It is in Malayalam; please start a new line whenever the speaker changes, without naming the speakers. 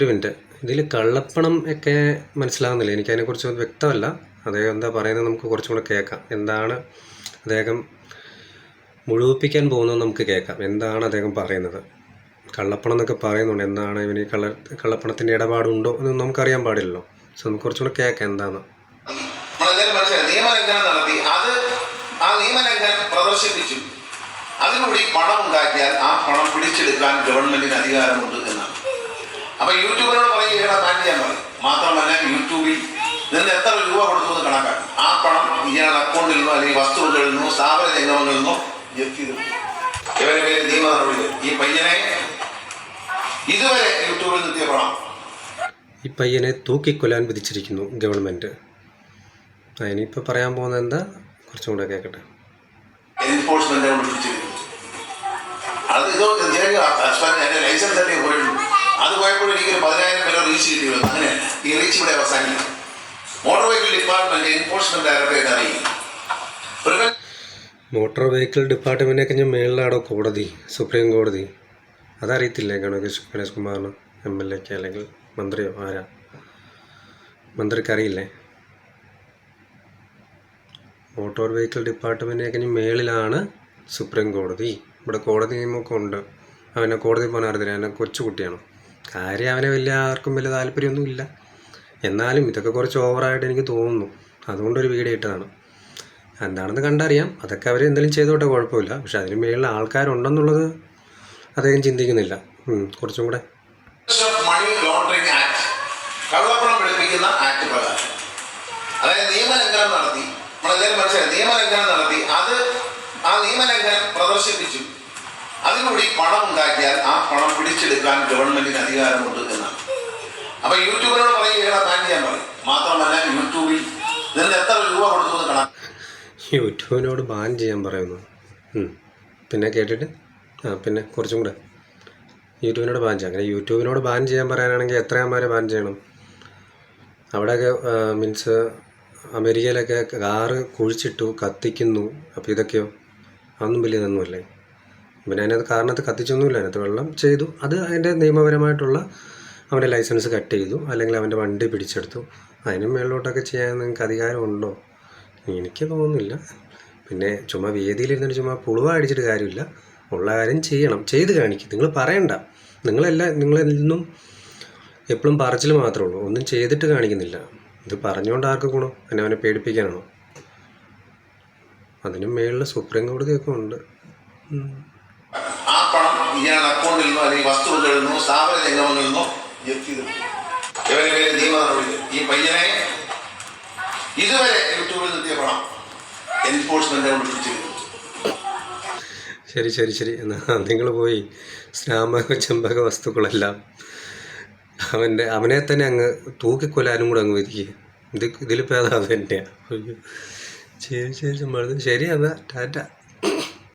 ഒരു മിനിറ്റ്. ഇതിൽ കള്ളപ്പണം ഒക്കെ മനസ്സിലാകുന്നില്ല എനിക്കതിനെക്കുറിച്ച് വ്യക്തമല്ല. അദ്ദേഹം എന്താ പറയുന്നത് നമുക്ക് കുറച്ചും കൂടെ കേൾക്കാം. എന്താണ് അദ്ദേഹം മുഴുവിപ്പിക്കാൻ പോകുന്നത് നമുക്ക് കേൾക്കാം. എന്താണ് അദ്ദേഹം പറയുന്നത്? കള്ളപ്പണം എന്നൊക്കെ പറയുന്നുണ്ട്. എന്താണ് ഇവന് കള്ള കള്ളപ്പണത്തിന്റെ ഇടപാടുണ്ടോ എന്ന് നമുക്കറിയാൻ പാടില്ലല്ലോ. സോ നമുക്ക് കുറച്ചും കൂടെ കേൾക്കാം എന്താണ്
നിയമലംഘനം നടത്തി. അത് ആ പ്രദർശിപ്പിച്ചു. അതിലൂടെ പണം ഉണ്ടാക്കിയാൽ ആ പണം പിടിച്ചെടുക്കാൻ ഗവൺമെന്റിന് അധികാരമുണ്ട് എന്നാണ് അപ്പൊ യൂട്യൂബിനോട് പറയുകയാണ് ബാൻ ചെയ്യാൻ പറയും മാത്രമല്ല യൂട്യൂബിൽ നിന്ന് എത്ര രൂപ കൊടുത്തു എന്ന് കണക്കാക്കും ആ പണം ഇയാളുടെ അക്കൗണ്ടിൽ നിന്നോ അല്ലെങ്കിൽ വസ്തുക്കളിൽ നിന്നോ സ്ഥാപന ജംഗമങ്ങളിൽ നിന്നോ ഇവരെ പേര് നിയമ നടപടി ഈ പയ്യനെ ഇതുവരെ യൂട്യൂബിൽ നിർത്തിയ പണം
ഈ പയ്യനെ തൂക്കിക്കൊല്ലാൻ വിധിച്ചിരിക്കുന്നു ഗവൺമെന്റ്. ആ ഇനിയിപ്പോൾ പറയാൻ പോകുന്നത് എന്താ? കുറച്ചും കൂടെ കേൾക്കട്ടെ
എൻഫോഴ്സ്മെന്റ് അത് ഇതോ ഹസ്ബൻഡ് എന്റെ ലൈസൻസ് തന്നെ പോയുള്ളൂ അത് പോയപ്പോൾ എനിക്ക് പതിനായിരം പേരെ റീച്ച് കിട്ടിയുള്ളൂ അങ്ങനെ ഈ റീച്ച് ഇവിടെ അവസാനിക്കും motor vehicle department enforcement directorate അറിയിക്കും.
മോട്ടോർ വെഹിക്കിൾ ഡിപ്പാർട്ട്മെന്റിനെ കഴിഞ്ഞ് മേളിലാടോ കോടതി സുപ്രീം കോടതി. അതറിയത്തില്ലേ ഗണേഷ് ഗണേഷ് കുമാറിന് എം എൽ എക്ക് അല്ലെങ്കിൽ മന്ത്രിയോ ആരാ? മന്ത്രിക്ക് അറിയില്ലേ? മോട്ടോർ വെഹിക്കിൾ ഡിപ്പാർട്ട്മെന്റിനെ കഴിഞ്ഞ് മേളിലാണ് സുപ്രീം കോടതി. ഇവിടെ കോടതി നിയമമൊക്കെ ഉണ്ട്. അവനെ കോടതി പോകാൻ അറിയില്ല അവനെ കൊച്ചുകുട്ടിയാണ്. കാര്യം അവനെ വലിയ ആർക്കും വലിയ താല്പര്യമൊന്നും ഇല്ല എന്നാലും ഇതൊക്കെ കുറച്ച് ഓവറായിട്ട് എനിക്ക് തോന്നുന്നു. അതുകൊണ്ടൊരു വീഡിയോ ഇട്ടതാണ്. എന്താണെന്ന് കണ്ടറിയാം. അതൊക്കെ അവർ എന്തെങ്കിലും ചെയ്തോട്ടെ കുഴപ്പമില്ല. പക്ഷെ അതിന് മേളിൽ ആൾക്കാരുണ്ടെന്നുള്ളത് അദ്ദേഹം ചിന്തിക്കുന്നില്ല. കുറച്ചും കൂടെ.
കള്ളപ്പണം വെളുപ്പിക്കുന്ന ആക്ട് അതായത് നിയമലംഘനം നടത്തി നിയമലംഘനം നടത്തി അത് ആ നിയമലംഘനം പണം ഉണ്ടാക്കിയാൽ ആ പണം പിടിച്ചെടുക്കാൻ ഗവൺമെന്റിന് അധികാരമുണ്ട് എന്നാണ്. അപ്പൊ യൂട്യൂബിനോട് പറയുകയാണ് ബാൻ ചെയ്യാൻ പറയും മാത്രമല്ല യൂട്യൂബിൽ നിന്ന് എത്ര രൂപ കൊടുത്തു കണക്ക്
യൂട്യൂബിനോട് ബാൻ ചെയ്യാൻ പറയുന്നു. പിന്നെ കേട്ടിട്ട്? ആ പിന്നെ കുറച്ചും കൂടെ. യൂട്യൂബിനോട് ബാൻ ചെയ്യാം. അങ്ങനെ യൂട്യൂബിനോട് ബാൻ ചെയ്യാൻ പറയാനാണെങ്കിൽ എത്രയാമാരെ ബാൻ ചെയ്യണം? അവിടെയൊക്കെ മീൻസ് അമേരിക്കയിലൊക്കെ കാറ് കുഴിച്ചിട്ടു കത്തിക്കുന്നു. അപ്പോൾ ഇതൊക്കെയോ? അതൊന്നും വലിയ ഇതൊന്നുമല്ലേ. പിന്നെ അതിനകത്ത് കാറിനകത്ത് കത്തിച്ചൊന്നുമില്ല. അതിനകത്ത് വെള്ളം ചെയ്തു. അത് അതിന്റെ നിയമപരമായിട്ടുള്ള അവന്റെ ലൈസൻസ് കട്ട് ചെയ്തു. അല്ലെങ്കിൽ അവന്റെ വണ്ടി പിടിച്ചെടുത്തു. അതിന് മേളിലോട്ടൊക്കെ ചെയ്യാൻ നിങ്ങൾക്ക് അധികാരമുണ്ടോ? എനിക്ക് തോന്നുന്നില്ല. പിന്നെ ചുമ്മാ വേദിയിലിരുന്നിട്ട് ചുമ്മാ പുളുവ അടിച്ചിട്ട് കാര്യമില്ല. ഉള്ള കാര്യം ചെയ്യണം. ചെയ്ത് കാണിക്കും. നിങ്ങൾ പറയണ്ട. നിങ്ങളെല്ലാം നിങ്ങളെന്നും എപ്പോഴും പറച്ചിൽ മാത്രമേ ഉള്ളൂ. ഒന്നും ചെയ്തിട്ട് കാണിക്കുന്നില്ല. ഇത് പറഞ്ഞുകൊണ്ട് ആർക്ക് ഗുണം? എന്നെ അവനെ പേടിപ്പിക്കാനാണോ? അതിന് മേളിൽ സുപ്രീം കോടതിയൊക്കെ ഉണ്ട്.
ആ പണം ഇയാളുടെ അക്കൗണ്ടിൽ നിന്നോ അല്ലെങ്കിൽ വസ്തുക്കളിൽ നിന്നോ സ്ഥാപന രംഗങ്ങളിൽ നിന്നോ ചെയ്തു പേര് നിയമ ഈ പയ്യനെ ഇതുവരെ യൂട്യൂബിൽ നിർത്തിയ പണം എൻഫോഴ്സ്മെന്റ് കൊണ്ട് പിടിച്ചിരുന്നു
ശരി ശരി ശരി. എന്നാൽ നിങ്ങൾ പോയി സ്നാമക ചെമ്പക വസ്തുക്കളെല്ലാം അവന്റെ അവനെ തന്നെ അങ്ങ് തൂക്കിക്കൊല്ലാനും കൂടെ അങ്ങ് വിധിക്കുക ഇത് ഇതിലിപ്പോൾ അത് അത് തന്നെയാണ് ശരി ശരി ശരി. എന്നാൽ ടാറ്റ.